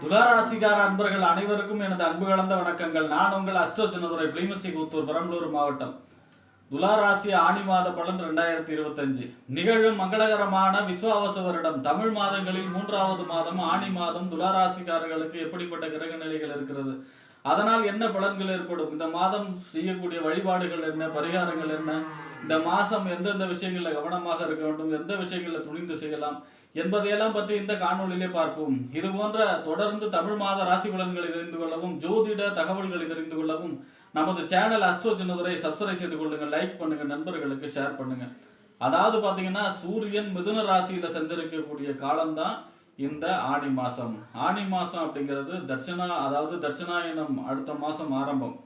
துளாராசிகார அன்பர்கள் அனைவருக்கும் எனது அன்பு கலந்த வணக்கங்கள். நான் உங்கள் அஷ்டோ சின்னதுரை பிளிமசி கூத்தூர் பெரம்பலூர் மாவட்டம். துளாராசி ஆணி மாத பலன் ரெண்டாயிரத்தி இருபத்தஞ்சு. நிகழும் மங்களகரமான விஸ்வாவச வருடம் தமிழ் மாதங்களில் மூன்றாவது மாதம் ஆணி மாதம் துளாராசிக்காரர்களுக்கு எப்படிப்பட்ட கிரக நிலைகள் இருக்கிறது? அதனால் என்ன பலன்கள் ஏற்படும்? இந்த மாதம் செய்யக்கூடிய வழிபாடுகள் என்ன? பரிகாரங்கள் என்ன? இந்த மாதம் எந்தெந்த விஷயங்களில் கவனமாக இருக்க வேண்டும்? எந்த விஷயங்களில் துணிந்து செய்யலாம்? என்பதையெல்லாம் பற்றி இந்த காணொலியிலே பார்ப்போம். இது போன்ற தொடர்ந்து தமிழ் மாத ராசி பலன்களை தெரிந்து கொள்ளவும் ஜோதிட தகவல்களை தெரிந்து கொள்ளவும் நமது சேனல் அஸ்ட்ரோ சின்னதுரை சப்ஸ்கிரைப் செய்து கொள்ளுங்க லைக் பண்ணுங்க நண்பர்களுக்கு ஷேர் பண்ணுங்க அதாவது பார்த்தீங்கன்னா சூரியன் மிதுன ராசியில சஞ்சரிக்கக்கூடிய காலம்தான் இந்த ஆணி மாசம். ஆணி மாசம் அப்படிங்கிறது தட்சிணா அதாவது தட்சிணாயனம் அடுத்த மாசம் ஆரம்பம்.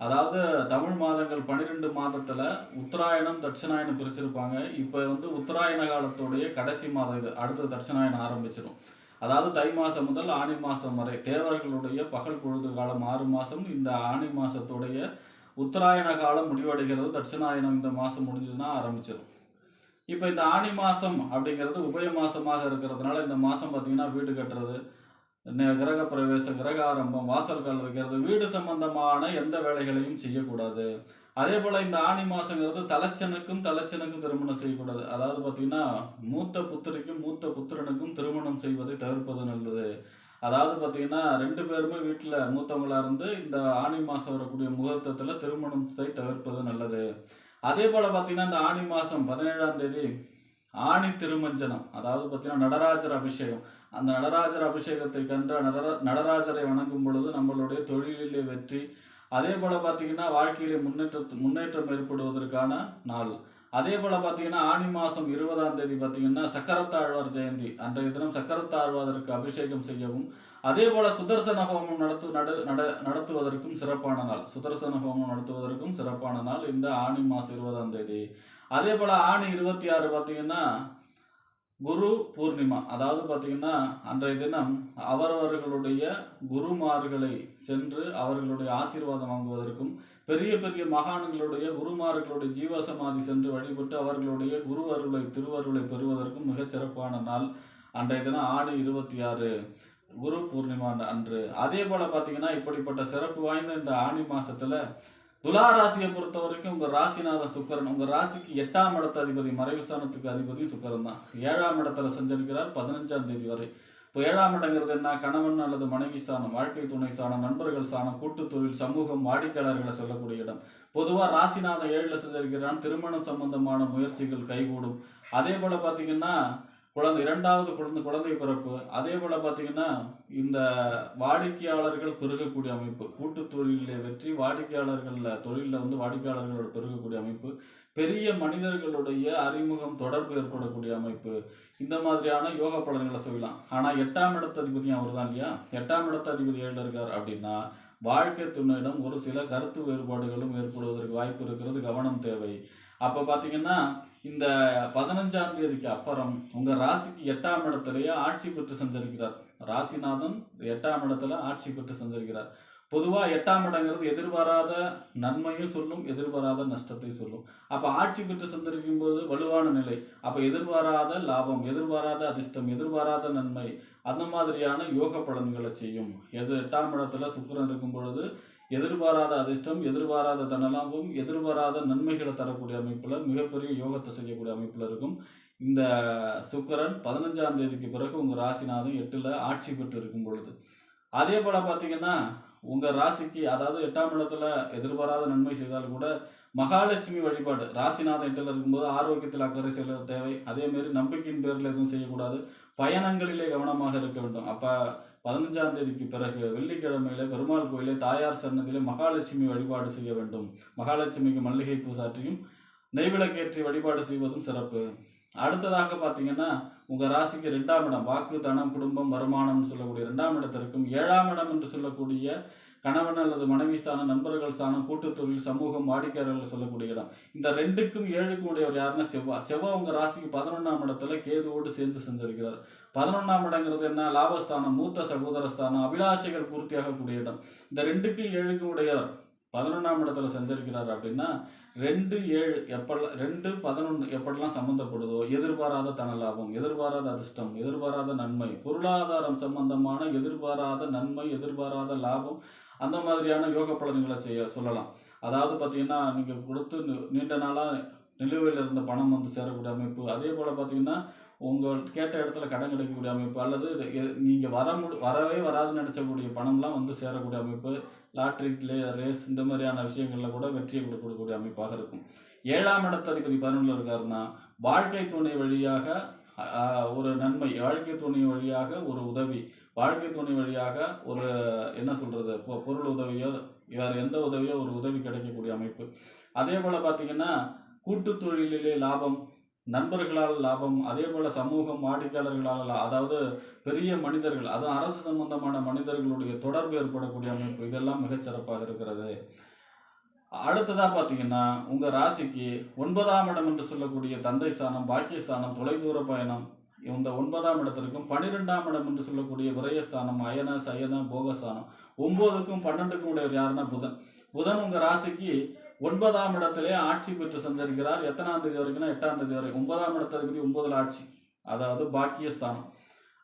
அதாவது தமிழ் மாதங்கள் பன்னிரெண்டு மாதத்தில் உத்தராயணம் தட்சிணாயணம் பிரிச்சிருப்பாங்க. இப்போ வந்து உத்தராயண காலத்துடைய கடைசி மாதம் இது. அடுத்த தட்சிணாயணம் ஆரம்பிச்சிடும் அதாவது தை மாதம் முதல் ஆணி மாதம் வரை தேவர்களுடைய பகல் பொழுது காலம் ஆறு மாதம் இந்த ஆணி மாதத்துடைய உத்தராயண காலம் முடிவடைகிறது. தட்சிணாயனம் இந்த மாதம் முடிஞ்சதுன்னா ஆரம்பிச்சிடும் இப்போ இந்த ஆணி மாதம் அப்படிங்கிறது உபய மாதமாக இருக்கிறதுனால இந்த மாதம் பார்த்தீங்கன்னா வீடு கட்டுறது கிரக பிரவேசம் கிரக ஆரம்பம் வாசல் கால் வைக்கிறது வீடு சம்பந்தமான எந்த வேலைகளையும் செய்யக்கூடாது. அதே போல இந்த ஆணி மாசங்கிறது தலைச்சனுக்கும் தலைச்சனுக்கும் திருமணம் செய்யக்கூடாது. அதாவது பார்த்தீங்கன்னா மூத்த புத்திரிக்கும் மூத்த புத்திரனுக்கும் திருமணம் செய்வதை தவிர்ப்பது நல்லது. அதாவது பார்த்தீங்கன்னா ரெண்டு பேருமே வீட்டில் மூத்தவங்களா இருந்து இந்த ஆணி மாதம் வரக்கூடிய முகூர்த்தத்தில் திருமணத்தை தவிர்ப்பது நல்லது. அதே போல் பார்த்தீங்கன்னா இந்த ஆணி மாதம் பதினேழாம் தேதி ஆணி திருமஞ்சனம் அதாவது பார்த்தீங்கன்னா நடராஜர் அபிஷேகம். அந்த நடராஜர் அபிஷேகத்தை கண்ட நடர நடராஜரை வணங்கும் பொழுது நம்மளுடைய தொழிலிலே வெற்றி. அதே போல் பார்த்தீங்கன்னா வாழ்க்கையிலே முன்னேற்ற முன்னேற்றம் ஏற்படுவதற்கான நாள். அதே போல் பார்த்தீங்கன்னா ஆணி மாதம் இருபதாம் தேதி பார்த்தீங்கன்னா சக்கரத்தாழ்வார் ஜெயந்தி. அன்றைய தினம் சக்கரத்தாழ்வாதற்கு அபிஷேகம் செய்யவும் அதே போல சுதர்சன ஹோமம் நடத்து நட நட நடத்துவதற்கும் சிறப்பான நாள். சுதர்சன ஹோமம் நடத்துவதற்கும் சிறப்பான நாள் இந்த ஆணி மாதம் இருபதாம் தேதி. அதே போல ஆணி இருபத்தி ஆறு பார்த்தீங்கன்னா குரு பூர்ணிமா. அதாவது பார்த்தீங்கன்னா அன்றைய தினம் அவரவர்களுடைய குருமார்களை சென்று அவர்களுடைய ஆசீர்வாதம் வாங்குவதற்கும் பெரிய பெரிய மகான்களுடைய குருமார்களுடைய ஜீவசமாதி சென்று வழிபட்டு அவர்களுடைய குருவருளை திருவருளை பெறுவதற்கும் மிகச் சிறப்பான நாள் அன்றைய தினம் ஆடி இருபத்தி ஆறு குரு பூர்ணிமா அன்று. அதே போல் பார்த்தீங்கன்னா இப்படிப்பட்ட சிறப்பு வாய்ந்த இந்த ஆணி மாதத்தில் துலா ராசியை பொறுத்த வரைக்கும் உங்க ராசிநாதன் சுக்கரன். உங்க ராசிக்கு எட்டாம் இடத்த அதிபதி மறைவுஸ்தானத்துக்கு அதிபதி சுக்கரன் தான். ஏழாம் இடத்துல செஞ்சிருக்கிறார் பதினஞ்சாம் தேதி வரை. இப்போ ஏழாம் இடங்கிறது என்ன? கணவன் அல்லது மனைவி ஸ்தானம் வாழ்க்கை துணை ஸ்தானம் நண்பர்கள் ஸ்தானம் கூட்டு தொழில் சமூகம் வாடிக்கையாளர்களை சொல்லக்கூடிய இடம். பொதுவாக ராசிநாதன் ஏழில் செஞ்சிருக்கிறான். திருமணம் சம்பந்தமான முயற்சிகள் கைகூடும். அதே போல பார்த்தீங்கன்னா குழந்தை இரண்டாவது குழந்தை குழந்தை பிறப்பு. அதே போல பார்த்தீங்கன்னா இந்த வாடிக்கையாளர்கள் பெருகக்கூடிய அமைப்பு கூட்டு தொழிலில் வெற்றி வாடிக்கையாளர்களில் தொழிலில் வந்து வாடிக்கையாளர்களோட பெருகக்கூடிய அமைப்பு பெரிய மனிதர்களுடைய அறிமுகம் தொடர்பு ஏற்படக்கூடிய அமைப்பு இந்த மாதிரியான யோக பலன்களை சொல்லலாம். ஆனால் எட்டாம் இடத்து அதிபதியும் அவர் தான் இல்லையா? எட்டாம் இடத்து அதிபதி ஏழில் இருக்கார் அப்படின்னா வாழ்க்கை துணையிடம் ஒரு சில கருத்து வேறுபாடுகளும் ஏற்படுவதற்கு வாய்ப்பு இருக்கிறது கவனம் தேவை. அப்போ பார்த்தீங்கன்னா இந்த பதினஞ்சாம் தேதிக்கு அப்புறம் உங்கள் ராசிக்கு எட்டாம் இடத்துலயே ஆட்சி பெற்று சஞ்சரிக்கிறார் ராசிநாதன் எட்டாம் இடத்துல ஆட்சி பெற்று சஞ்சரிக்கிறார் பொதுவாக எட்டாம் இடங்கிறது எதிர்பாராத நன்மையும் சொல்லும் எதிர்பாராத நஷ்டத்தை சொல்லும். அப்போ ஆட்சி பெற்று சந்தரிக்கும் போது வலுவான நிலை. அப்போ எதிர்பாராத லாபம் எதிர்பாராத அதிர்ஷ்டம் எதிர்பாராத நன்மை. அந்த மாதிரியான யோக பலன்களை செய்யும். எது எட்டாம் இடத்துல சுக்கரன் இருக்கும் பொழுது எதிர்பாராத அதிர்ஷ்டம் எதிர்பாராத தனலாபம் எதிர்பாராத நன்மைகளை தரக்கூடிய அமைப்பில் மிகப்பெரிய யோகத்தை செய்யக்கூடிய அமைப்பில் இருக்கும். இந்த சுக்கரன் பதினஞ்சாம் தேதிக்கு பிறகு உங்கள் ராசிநாதன் எட்டில் ஆட்சி பெற்று இருக்கும் பொழுது. அதே போல் பார்த்தீங்கன்னா உங்கள் ராசிக்கு அதாவது எட்டாம் இடத்துல எதிர்பாராத நன்மை செய்தால் கூட மகாலட்சுமி வழிபாடு ராசிநாதன் எட்டில் இருக்கும்போது ஆரோக்கியத்தில் அக்கறை செல்ல தேவை. அதேமாரி நம்பிக்கையின் பேரில் எதுவும் செய்யக்கூடாது. பயணங்களிலே கவனமாக இருக்க வேண்டும். அப்போ பதினஞ்சாம் தேதிக்கு பிறகு வெள்ளிக்கிழமையில பெருமாள் கோயிலே தாயார் சன்னதியிலே மகாலட்சுமி வழிபாடு செய்ய வேண்டும். மகாலட்சுமிக்கு மல்லிகை பூ சாற்றியும் நெய்விளக்கேற்றி வழிபாடு செய்வதும் சிறப்பு. அடுத்ததாக பார்த்தீங்கன்னா உங்க ராசிக்கு ரெண்டாம் இடம் வாக்கு தனம் குடும்பம் வருமானம்னு சொல்லக்கூடிய ரெண்டாம் இடத்திற்கும் ஏழாம் இடம் என்று சொல்லக்கூடிய கணவன் அல்லது மனைவி ஸ்தானம் நண்பர்கள் ஸ்தானம் கூட்டுத் தொழில் சமூகம் வாடிக்கையாளர்கள் சொல்லக்கூடிய இடம். இந்த ரெண்டுக்கும் ஏழுக்கும் உடையவர் யாருன்னா செவ்வாய் செவ்வாய் உங்க ராசிக்கு பதினொன்றாம் இடத்துல கேதுவோடு சேர்ந்து செஞ்சிருக்கிறார் பதினொன்றாம் இடங்கிறது என்ன? லாபஸ்தானம் மூத்த சகோதரஸ்தானம் அபிலாஷைகள் பூர்த்தியாகக்கூடிய இடம். இந்த ரெண்டுக்கும் ஏழுக்கும் உடையவர் பதினொன்றாம் இடத்துல சஞ்சரிக்கிறார் அப்படின்னா ரெண்டு ஏழு எப்பெல்லாம் ரெண்டு பதினொன்று எப்படிலாம் சம்மந்தப்படுதோ எதிர்பாராத தன லாபம் எதிர்பாராத அதிர்ஷ்டம் எதிர்பாராத நன்மை பொருளாதாரம் சம்பந்தமான எதிர்பாராத நன்மை எதிர்பாராத லாபம் அந்த மாதிரியான யோக பலன்களை செய்ய சொல்லலாம். அதாவது பார்த்தீங்கன்னா நீங்கள் கொடுத்து நீண்ட நாளாக நிலுவையில் இருந்த பணம் வந்து சேரக்கூடிய அமைப்பு. அதே போல் பார்த்தீங்கன்னா உங்கள் கேட்ட இடத்துல கடன் கிடைக்கக்கூடிய அமைப்பு அல்லது நீங்கள் வர முடி வரவே வராதுன்னு நினச்சக்கூடிய பணம்லாம் வந்து சேரக்கூடிய அமைப்பு லாட்ரி ரேஸ் இந்த மாதிரியான விஷயங்களில் கூட வெற்றியை கொடுக்கக்கூடிய அமைப்பாக இருக்கும். ஏழாம் இடத்ததிபதி பதினொன்றில் இருக்காருன்னா வாழ்க்கை துணை வழியாக ஒரு நன்மை வாழ்க்கை துணை வழியாக ஒரு உதவி வாழ்க்கை துணை வழியாக ஒரு என்ன சொல்கிறது இப்போ பொருள் உதவியோ வேறு எந்த உதவியோ ஒரு உதவி கிடைக்கக்கூடிய அமைப்பு. அதே போல் பார்த்தீங்கன்னா கூட்டு தொழிலிலே லாபம் நண்பர்களால் லாபம் அதே போல் சமூகம் வாடிக்கையாளர்களால் அதாவது பெரிய மனிதர்கள் அதுவும் அரசு சம்பந்தமான மனிதர்களுடைய தொடர்பு ஏற்படக்கூடிய அமைப்பு இதெல்லாம் மிகச்சிறப்பாக இருக்கிறது. அடுத்ததாக பார்த்தீங்கன்னா உங்கள் ராசிக்கு ஒன்பதாம் இடம் என்று சொல்லக்கூடிய தந்தை ஸ்தானம் பாக்கியஸ்தானம் தொலைதூர பயணம் இந்த ஒன்பதாம் இடத்திற்கும் பன்னிரெண்டாம் இடம் என்று சொல்லக்கூடிய விரயஸ்தானம் அயன சயன போகஸ்தானம் ஒம்போதுக்கும் பன்னெண்டுக்கும் உடையவர் யாருன்னா புதன். புதன் உங்கள் ராசிக்கு ஒன்பதாம் இடத்திலே ஆட்சி பெற்று சஞ்சரிக்கிறார். எத்தனாம் தேதி வரைக்கும்னா எட்டாம் தேதி வரைக்கும். ஒன்பதாம் இடத்திற்கு ஒன்பதுல ஆட்சி அதாவது பாக்கியஸ்தானம்.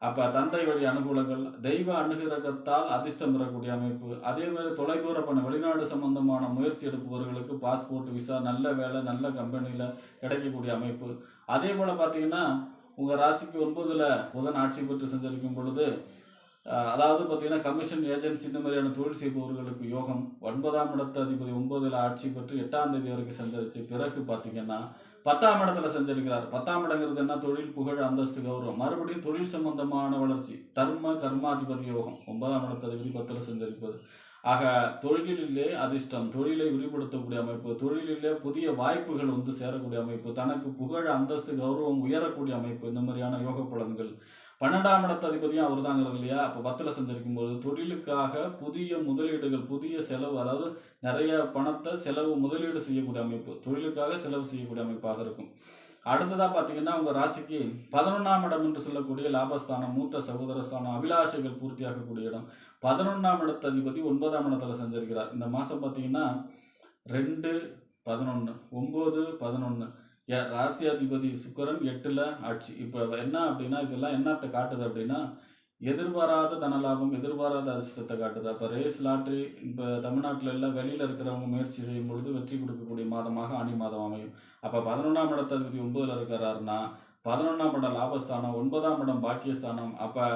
அப்போ தந்தை வழி அனுகூலங்கள் தெய்வ அனுகிரகத்தால் அதிர்ஷ்டம் பெறக்கூடிய அமைப்பு. அதே மாதிரி தொலைதூர பண்ண வெளிநாடு சம்பந்தமான முயற்சி எடுப்பவர்களுக்கு பாஸ்போர்ட் விசா நல்ல வேலை நல்ல கம்பெனியில் கிடைக்கக்கூடிய அமைப்பு. அதே போல் பார்த்தீங்கன்னா உங்கள் ராசிக்கு ஒன்பதில் புதன் ஆட்சி பெற்று செஞ்சிருக்கும் பொழுது அதாவது பார்த்தீங்கன்னா கமிஷன் ஏஜென்சி இந்த மாதிரியான தொழில் செய்பவர்களுக்கு யோகம். ஒன்பதாம் இடத்த அதிபதி ஒன்பதுல ஆட்சி பெற்று எட்டாம் தேதி வரைக்கும் சஞ்சரித்து பிறகு பார்த்தீங்கன்னா பத்தாம் இடத்துல செஞ்சிருக்கிறார் பத்தாம் இடங்கிறது என்ன? தொழில் புகழ் அந்தஸ்து கௌரவம். மறுபடியும் தொழில் சம்பந்தமான வளர்ச்சி தர்ம கர்மாதிபதி யோகம். ஒன்பதாம் இடத்த அதிபதி பத்தில் செஞ்சிருப்பது ஆக தொழிலிலே அதிர்ஷ்டம் தொழிலை விரிவுபடுத்தக்கூடிய அமைப்பு தொழிலிலே புதிய வாய்ப்புகள் வந்து சேரக்கூடிய அமைப்பு தனக்கு புகழ் அந்தஸ்து கௌரவம் உயரக்கூடிய அமைப்பு இந்த மாதிரியான யோக பலன்கள் பன்னெண்டாம் இடத்து அதிபதியும் அவர் தாங்கிறது இல்லையா? அப்போ பத்தில் சஞ்சரிக்கும் போது தொழிலுக்காக புதிய முதலீடுகள் புதிய செலவு அதாவது நிறைய பணத்தை செலவு முதலீடு செய்யக்கூடிய அமைப்பு தொழிலுக்காக செலவு செய்யக்கூடிய அமைப்பாக இருக்கும். அடுத்ததாக பார்த்தீங்கன்னா உங்கள் ராசிக்கு பதினொன்றாம் இடம் என்று சொல்லக்கூடிய லாபஸ்தானம் மூத்த சகோதரஸ்தானம் அபிலாஷைகள் பூர்த்தியாகக்கூடிய இடம். பதினொன்றாம் இடத்து அதிபதி ஒன்பதாம் இடத்துல செஞ்சிருக்கிறார். இந்த மாதம் பார்த்தீங்கன்னா ரெண்டு பதினொன்று ஒம்பது பதினொன்று ராசியாதிபதி சுக்கரன் எட்டில் ஆட்சி. இப்போ என்ன அப்படின்னா இதெல்லாம் என்னத்தை காட்டுது அப்படின்னா எதிர்பாராத தனலாபம் எதிர்பாராத அதிர்ஷ்டத்தை காட்டுது. அப்போ ரேஸ் லாட்ரி இப்போ தமிழ்நாட்டில் எல்லாம் வெளியில் இருக்கிறவங்க முயற்சி செய்யும் பொழுது வெற்றி கொடுக்கக்கூடிய மாதமாக ஆணி மாதம் அமையும். அப்போ பதினொன்றாம் இடத்ததிபதி ஒன்பதில் இருக்கிறாருன்னா பதினொன்றாம் இடம் லாபஸ்தானம் ஒன்பதாம் இடம் பாக்கியஸ்தானம். அப்போ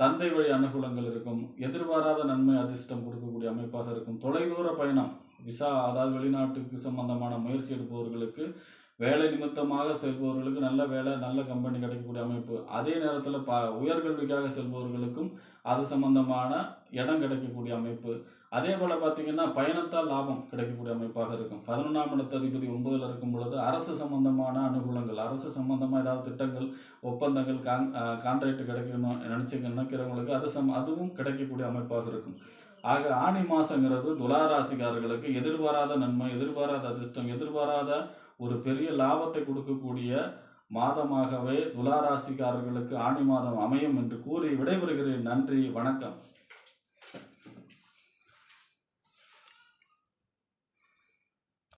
தந்தை வழி அனுகூலங்கள் இருக்கும் எதிர்பாராத நன்மை அதிர்ஷ்டம் கொடுக்கக்கூடிய அமைப்பாக இருக்கும். தொலைதூர பயணம் விசா அதாவது வெளிநாட்டுக்கு சம்பந்தமான முயற்சி எடுப்பவர்களுக்கு வேலை நிமித்தமாக செல்பவர்களுக்கு நல்ல வேலை நல்ல கம்பெனி கிடைக்கக்கூடிய அமைப்பு. அதே நேரத்தில் ப உயர்கல்விக்காக செல்பவர்களுக்கும் அது சம்பந்தமான இடம் கிடைக்கக்கூடிய அமைப்பு. அதே போல் பார்த்தீங்கன்னா பயணத்தால் லாபம் கிடைக்கக்கூடிய அமைப்பாக இருக்கும். பதினொன்றாம் இடத்து அதிபதி ஒன்பதில் இருக்கும் பொழுது அரசு சம்பந்தமான அனுகூலங்கள் அரசு சம்பந்தமாக ஏதாவது திட்டங்கள் ஒப்பந்தங்கள் கான் கான்ட்ராக்ட் கிடைக்கணும் நினச்சி நினைக்கிறவங்களுக்கு அது சம் அதுவும் கிடைக்கக்கூடிய அமைப்பாக இருக்கும். ஆக ஆணி மாசங்கிறது துளாராசிக்காரர்களுக்கு எதிர்பாராத நன்மை எதிர்பாராத அதிர்ஷ்டம் எதிர்பாராத ஒரு பெரிய லாபத்தை கொடுக்கக்கூடிய மாதமாகவே துலாராசிக்காரர்களுக்கு ஆணி மாதம் அமையும் என்று கூறி விடைபெறுகிறேன். நன்றி வணக்கம்.